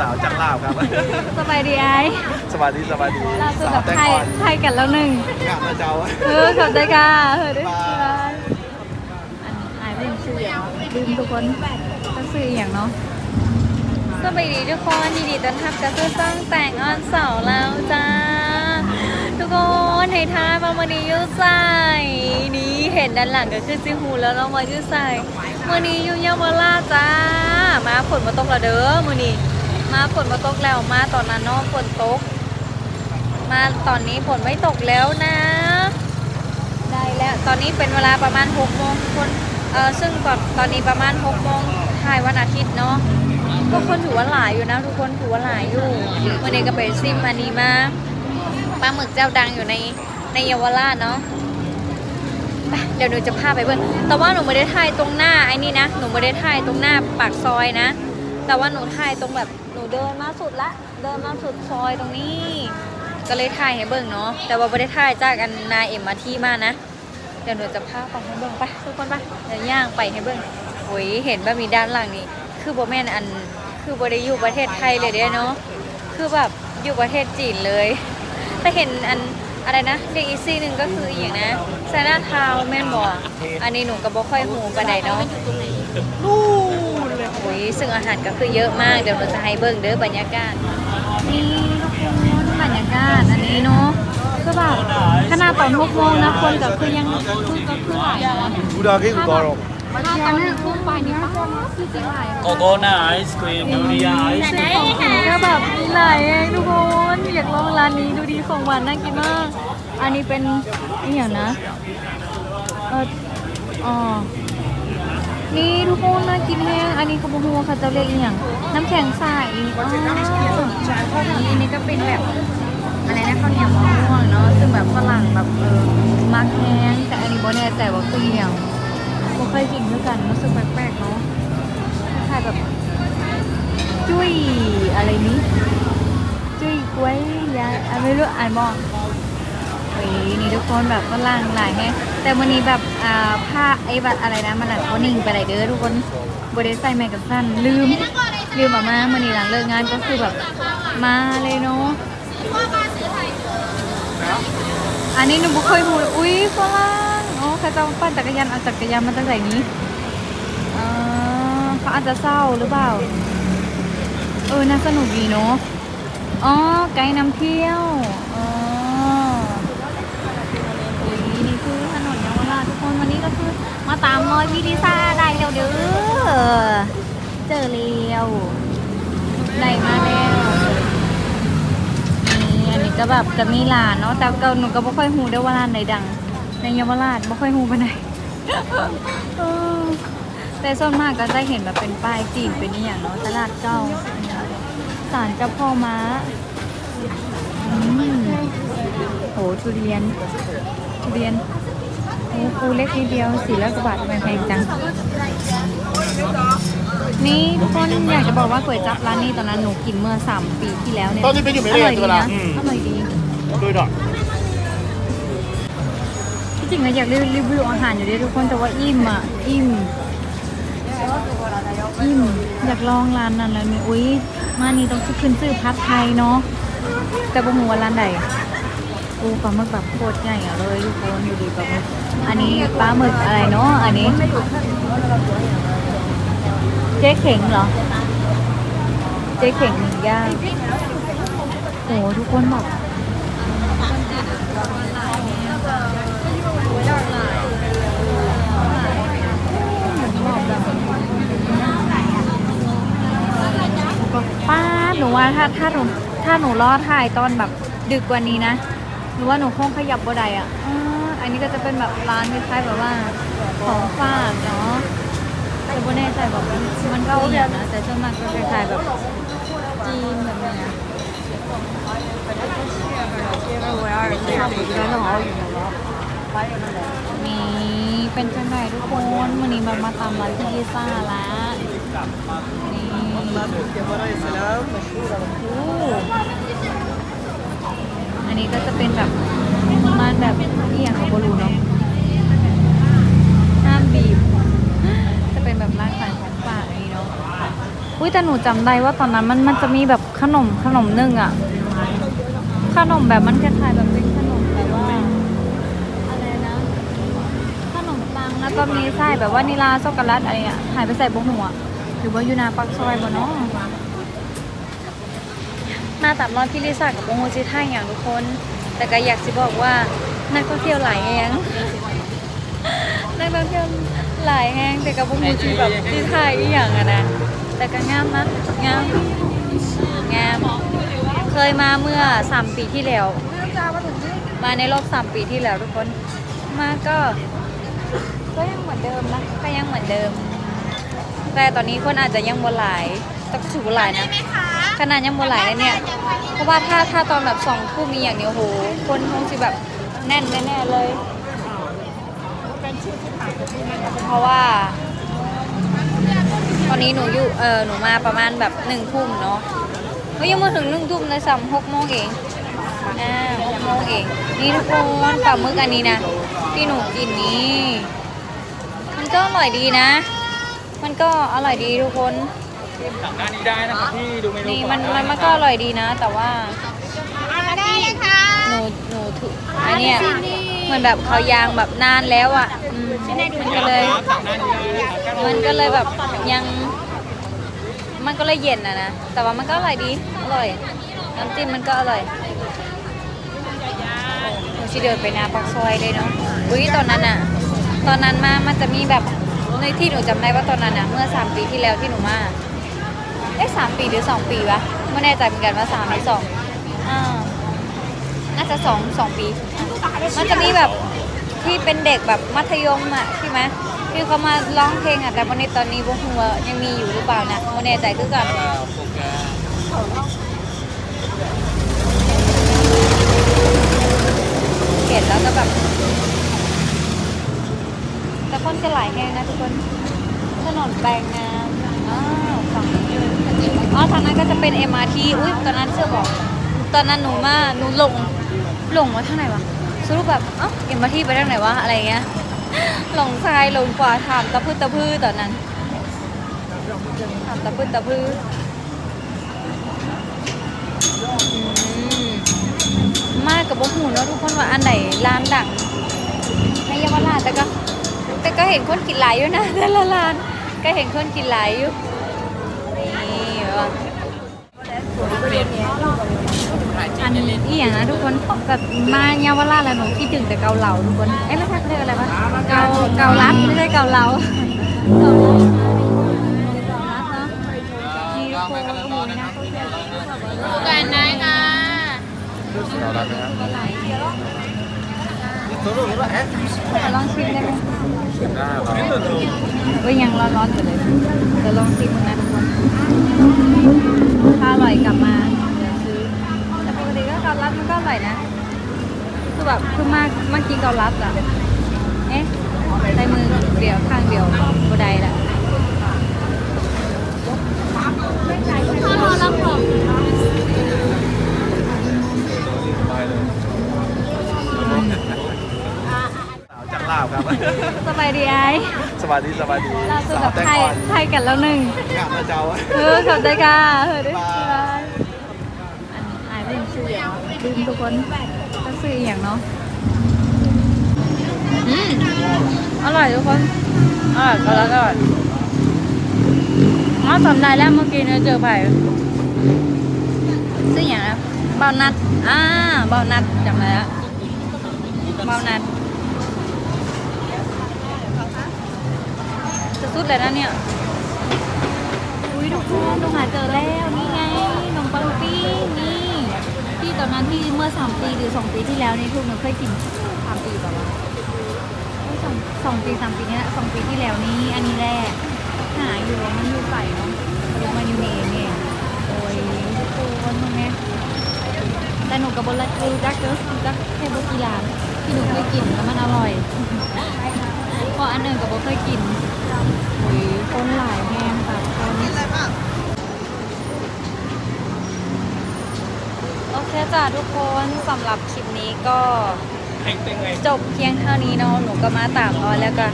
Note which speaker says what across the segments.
Speaker 1: สาวจากลาวครับ
Speaker 2: สบายดีไอ้
Speaker 1: สวัสดีสวัสดี
Speaker 2: ล่าสุด
Speaker 1: สา
Speaker 2: กั
Speaker 1: ว
Speaker 2: บ
Speaker 1: แตง
Speaker 2: ไทย
Speaker 1: อ่อน
Speaker 2: ไทยกันแล้วหนึ่ง
Speaker 1: งานนะเจ้า
Speaker 2: เออขอบใจค่ะเออได้
Speaker 1: บ๊ายบาย
Speaker 2: อันอายเป็นชื่ออย่างลืมทุกคนก็ซื้ออย่างเนาะสวัสดีทุกคนยินดีต้อนรับกับคือต้องแต่งออนเสาร์แล้วจ้า ทุกคนให้ทายมาวันนี้อยูใส่นี่เห็นด้านหลังก็คือจิฮูแล้วเรามาอยูใส่วันนี้อยูเยาวราชจ้า มาฝนมาตกแล้วเด้อมือนี้ มาฝนมาตกแล้วมาตอนนั้นเนาะฝนตก มาตอนนี้ฝนไม่ตกแล้วนะ ได้แล้วตอนนี้เป็นเวลาประมาณ6โมงคนเออซึ่งตอนตอนนี้ประมาณ6โมงถ่ายวันอาทิตย์เนาะก็คนถือว่าหลายอยู่นะทุกคนถือว่าหลายอยู่วันนี้ก็ไปซิมอันนี้มาปลาหมึกเจ้าดังอยู่ในในเยาวราชเนาะไปเดี๋ยวหนูจะพาไปเบิ่งแต่ว่าหนูไม่ได้ถ่ายตรงหน้าไอ้นี่นะ หนูไม่ได้ถ่ายตรงหน้าปากซอยนะ แต่ว่าหนูถ่ายตรงแบบ เดินมาสุดละ เดินมาสุดซอยตรงนี้ ก็เลยถ่ายให้เบิ่งเนาะ แต่ว่าไม่ได้ถ่ายจากอันนาเอ็มมาที่มานะ เดี๋ยวหนูจะพาไปให้เบิ่งไปทุกคนไป เดี๋ยวย่างไปให้เบิ่งโอ้ยเห็นแบบมีด้านหลังนี่คือโบแม่นอัน คือโบได้อยู่ประเทศไทยเลยเด้เนาะ คือแบบอยู่ประเทศจีนเลยแต่เห็นอันอะไรนะเด็กอีซี่หนึ่งก็คืออย่างนะซานาทาวแม่นบอกอันนี้หนูก็บ่ค่อยหูปานใดเนาะนู่นเลยโอ้ย ซึ่งอาหารก็คือเยอะมาก เดี๋ยวเราจะให้เบิ่งเด้อบรรยากาศ นี่ทุกคนบรรยากาศอันนี้เนาะคือแบบขนาดตอนหกโมงนะคนก็คือยังคือก็คือหลายนะ
Speaker 1: บูดากิกุกอรก
Speaker 2: ถ้าตอนหนึ่งทุ่มไปนี่ป้าคือสิหลาย
Speaker 3: โกโก้น่าไอศครีมนูริยาไอศครีม
Speaker 2: ก็แบบหลายเองทุกคนอยากลองร้านนี้ดูดีของหวานน่ากินมาก อันนี้เป็นอหย่างนะเอออ๋อ นี่ทุกคนน่ากินแห้ง อันนี้เขาบอกว่าเขาจะเรียกอหย่างน้ำแข็งใสอ๋อนี่นี่ก็เป็นแบบอะไรนะข้าวเหนียวมะม่วงเนาะ ซึ่งแบบฝรั่งแบบเออมักแห้ง แต่อันนี้โบแน่ใจว่าคืออหย่างโบเคยกินด้วยกันรู้สึกแปลกๆเนาะคล้ายๆแบบ จุ้ยอะไรนี้ จุ้ยกล้วยยายอะไม่รู้อ่านบอก เฮ้ยนี่ทุกคนแบบฝรั่งหลายแฮะแต่วันนี้แบบอ่าผ้าไอ้บัตรอะไรนะมันหลังวันนิ่งไปไหนเด้อทุกคนบริใส่แมกกาซันลืมลืมออกมาวันนี้หลังเลิกงานก็คือแบบมาเลยเนาะอันนี้หนูบุเคยพูดอุ้ยฝรั่งอ๋อเขาจะปั่นจักรยานเอาจักรยานมาตั้งแต่นี้อ่าเขาอาจจะเศร้าหรือเปล่าเออน่าสนุกดีเนาะอ๋อไกด์นำเที่ยวอ๋ออยนี่คือถนนเยาวราชทุ ก็คือมาตามรอยพี่ลิซ่าได้แล้วเด้อเจอเร็วได้มาแล้วนี่อันนี้ก็แบบจะมีร้านเนาะแต่ก็หนูก็ไม่ค่อยหูได้ว่าร้านไหนดัง ในเยาวราชไม่ค่อยหูไปไหนแต่ส่วนมากก็จะเห็นแบบเป็นป้ายจีนเป็นอย่างเนาะตลาดเก่าศาลเจ้าพ่อม้าอืมโหทุเรียนทุเรียน ปูเล็กนิดเดียวสี่ร้อยกว่าบาททำไมแพงจัง นี่ทุกคนอยากจะบอกว่าก๋วยจั๊บร้านนี้ตอนนั้นหนูกินเมื่อสามปีที่แล้วเนี่ย
Speaker 1: ตอนนี้เป็นอยู่ไม่
Speaker 2: อ
Speaker 1: ได้
Speaker 2: ร่อย
Speaker 1: ตัว
Speaker 2: ดี
Speaker 1: ละ
Speaker 2: นะอร่อยดี
Speaker 1: ดูดอก
Speaker 2: ที่จริงเราอยากรีวิวอาหารอยู่ด้วยทุกคนแต่ว่าอิ่มอะอิ่มอิ่มอยากลองร้านนั้นแล้วนี่อุ้ยมานี่ต้องขึ้นชื่อพัดไทยเนาะแต่บ่ฮู้ว่าร้านใด อูปลาหมึกแบบโคตรใหญ่อะเลยทุกคนดูดิปลาหมึกอันนี้ปลาหมึกอะไรเนาะอันนี้ เจ๊เข่งเหรอ เจ๊เข่งหนึ่งย่างโอ้ทุกคนแบบป้าหนูว่าถ้าถ้าหนูถ้าหนูรอดถ่ายตอนแบบดึกกว่านี้นะ หนูว่าหนูคงขยับบ่ได้อะอ่าอันนี้ก็จะเป็นแบบร้านคล้ายๆแบบว่าของฝากเนาะแต่บ่แน่ใจแบบมันก็อีกอย่างนะแต่ส่วนมากก็คล้ายๆแบบจีนแบบเนี้ยนี่เป็นจังไงทุกคนวันนี้มันมาตามร้านที่ลิซ่าละนี่ อันนี้ก็จะเป็นแบบมาณแบบนี่อย่างของโบลูเนาะห้ามบีบ จะเป็นแบบร้านขายของฝากนี่เนาะอุ้ยแต่หนูจำได้ว่าตอนนั้นมันมันจะมีแบบขนมขนมนึ่งอะขนมแบบมันคล้ายๆแบบเป็นขนมแบบว่าอะไรนะขนมปังแล้วก็มีไส้แบบว่านิลาช็อกโกแลตอะไรอะหายไปใส่บงหัวหรือว่ายูนาปักซอยบ่เนาะ มาตามรอยพี่ลิซ่ากับบงโฮจิไทยอย่างทุกคน แต่ก็อยากสิบอกว่านักท่องเที่ยวหลายแหงนักท่องเที่ยวหลายแหงแต่กับบงโฮจิแบบที่ไทยอหย่างอะนะแต่ก็งามนะงามงามเคยมาเมื่อสามปีที่แล้วมาในรอบสามปีที่แล้วทุกคนมาก็ก็ยังเหมือนเดิมนะก็ยังเหมือนเดิม แต่ตอนนี้คนอาจจะยังบนหลายแต่ก็ถือว่าหลายนะ ขนาดยังบนหลายเลยเนี่ย เพราะว่าถ้าถ้าตอนแบบสองทุ่มมีอย่างเดียโห คนคงสิแบบแน่นแน่ๆเลย เพราะว่า ตอนนี้หนูอยู่เออหนูมาประมาณแบบหนึ่งทุ่มเนาะเฮ้ยยังมาถึงหนึ่งทุ่มเลยซ้ำหกโมงเองอ่าหกโมงเองนี่ทุกคนปลาหมึกอันนี้นะที่หนูกินนี้มันก็อร่อยดีนะ มันก็อร่อยดีทุกคน
Speaker 3: สั่งหน้านี้ได้นะครับพี่ดูเมนู
Speaker 2: นี่
Speaker 3: ก่อ
Speaker 2: มันมันมันก็อร่อยดีนะ แต่ว่า
Speaker 4: ได้เลยค่ะ
Speaker 2: หนูหนูถืออันเนี้ยเหมือนแบบเขายางแบบนานแล้วอะอืมมันก็เลย
Speaker 3: สั่งหน้านี้ได้เลยครับ
Speaker 2: มันก็เลยแบบยัง มันก็เลยเย็นอะนะ แต่ว่ามันก็อร่อยดี อร่อย น้ำจิ้มมันก็อร่อยหนูชิเดินไปหนาปากซอยเลยเนาะ อุ้ยตอนนั้นอะตอนนั้นมา มันจะมีแบบในที่หนูจำได้ว่าตอนนั้นอะเมื่อสามปีที่แล้วที่หนูมาเอ๊ะ สามปีหรือสองปีวะไม่แน่ใจเหมือนกันว่าสามหรือสองอ่าน่าจะสองสองปี มันจะมีแบบที่เป็นเด็กแบบมัธยมอะใช่ไหมที่เขามาร้องเพลงอะแต่วันนี้ตอนนี้วงหัวายังมีอยู่หรือเปล่านะไม่แน่ใจคือกันเห็นแล้วก็แบบแต่คนจะหลายแห่งนะทุกคนถนนแปลงน้ำอ้าวฝั่งนี้ อ๋อทางนั้นก็จะเป็น MRT อุ้ยตอนนั้นเชื่อบอก ตอนนั้นหนูมาหนูหลงหลงว่าทางไหนวะสรุปแบบเอ้า MRT ไปทางไหนวะอะไรเงี้ยหลงซ้ายหลงขวาถามตะพื้ตะพื้ตอนนั้นถามตะพื้ตะพื้มากกับบุหูเนาะทุกคนว่าอันไหนร้านดังในเยาวราชแต่ก็แต่ก็เห็นคนกินหลายอยู่นะแต่ละร้านก็เห็นคนกินหลายอยู่ บบว่าอันนี้อีอย่างนะทุกคนแบบมาเยาวราชแล้วหนูคิดถึงแต่เกาเหลาทุกคน เอ๊ะไม่ใช่เขาเรียกอะไรวะเกาเกาลัดไม่ใช่เกาเหลาเกาลัดเกาลัดเนาะนี่ทุกคนโอ้โหนะ
Speaker 4: กันได้ค่ะ
Speaker 1: เรารับนะครับ
Speaker 2: ขอลองชิมได้ไหม
Speaker 1: หน้าเรา
Speaker 2: ก็ยังร้อนๆอยู่เลยจะลองชิมนะทุกคนถ้าอร่อยกลับมาเดี๋ยวซื้อแต่ปกติก็เกาลัดมันก็อร่อยนะคือแบบคือมากมากกินเกาลัดอะเอ๊ะใช้มือเดียวข้างเดียวบไดละ
Speaker 4: ถ้ารอรับของ
Speaker 1: ไปเลยสาวจังลาบครับ
Speaker 2: สบายดีไอ้
Speaker 1: สวัสดีสวัสดี
Speaker 2: ล่าสุด
Speaker 1: สา
Speaker 2: แบ
Speaker 1: ว
Speaker 2: บ
Speaker 1: แตง
Speaker 2: ไทย
Speaker 1: อ่อน
Speaker 2: ไทยกันแล้วหนึ่ง
Speaker 1: งามนะเจ้า
Speaker 2: เออขอบใจค่ะเออได้สบายอันอายลืมชื่ออย่างลืมทุกคนก็ซื้ออหย่างเนาะอืมอร่อยทุกคนอร่อยก็แล้วก็อร่อยอ๋อสำได้แล้วเมื่อกี้เนี่ยเจอไผ่ซื้ออย่างนะเบานัดอ่าเบานัดจำได้แล้วเบานัดจะสุด เลยนะเนี่ย อุ้ยทุกคนต้องหาเจอแล้วนี่ไงนมปังปิ้งนี่ที่ตอนนั้นที่เมื่อสามปีหรือสองปีที่แล้วนี่ทุกหนูเคยกินสามปีแบบว่าสองสองปีสามปีนี้ยสองปีที่แล้วนี่อันนี้แรกหาอยู่มันอยู่ใส่เนาะแล้วมันอยู่เนเนี่ยโอ้ยทุกคนตรงเนี้ยแต่หนูกับบรัรู้จักเจอจักแค่บุกีฬาที่หนูเคยกินแล้วมันอร่อย เพราะอันอื่นกับโบเคยกิน คนหลายแห้งค่ะคนโอเคจ้ะทุกคนสำหรับคลิปนี้ก็จบเพียงเท่านี้เนาะหนูก็มาตามรอยแล้วกัน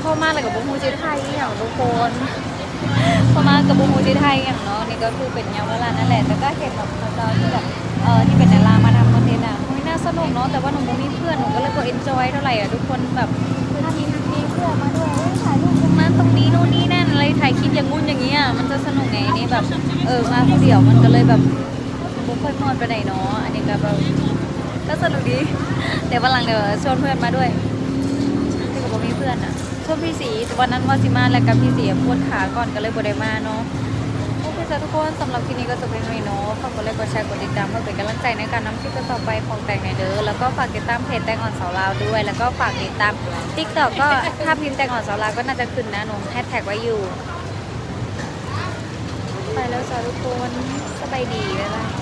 Speaker 2: พ่อมากเลยกับบุ้งฮูจิไทยอย่างทุกคนพอมากับบูมูที่ไทยอย่างเนาะนี่ก็คือเป็นยาวรานั่นแหละแต่ก็เห็นแบบเราที่แบบเออที่เป็นดารามาทำคอนเทนต์อะนน่าสนุกเนาะแต่ว่าหนูไม่มีเพื่อนหนูก็เลยก็เอนจอยเท่าไหร่อะทุกคนแบบ คลิปอย่างงู้นอย่างเงี้ยมันจะสนุกไงนี่แบบ เออมาคนเดียวมันก็เลยแบบบุค่อยมอนไปไหนเนาะอันนี้ก็แบบก็สนุกดีเดี๋ยววันหลังเดี๋ยวชวนเพื่อนมาด้วยที่กับมีเพื่อนอะชวงพี่สีวันนั้นว่าสิมาแล้วกับพี่สีปวดขาก่อนก็เลยบ่ได้มาเนาะโอเคจ้ะทุกคนสำหรับคลิปนี้ก็จบเพียงเท่านี้เนาะฝากกดไลค์กดแชร์กดติดตามเพื่อเป็นกำลังใจในการนำคลิปต่อไปของแต่งในเด้อแล้วก็ฝากติดตามเพจแต่งอ่อนสาวลาวด้วย แล้วก็ฝากติดตามทิกตอกก็ถ้าพิมพ์แต่งอ่อนสาวลาวก็น่าจะขึ้นนะหนูแฮชแท็กไว้อยู่ แล้วจ้ะทุกคนสบายดีบ๊ายบาย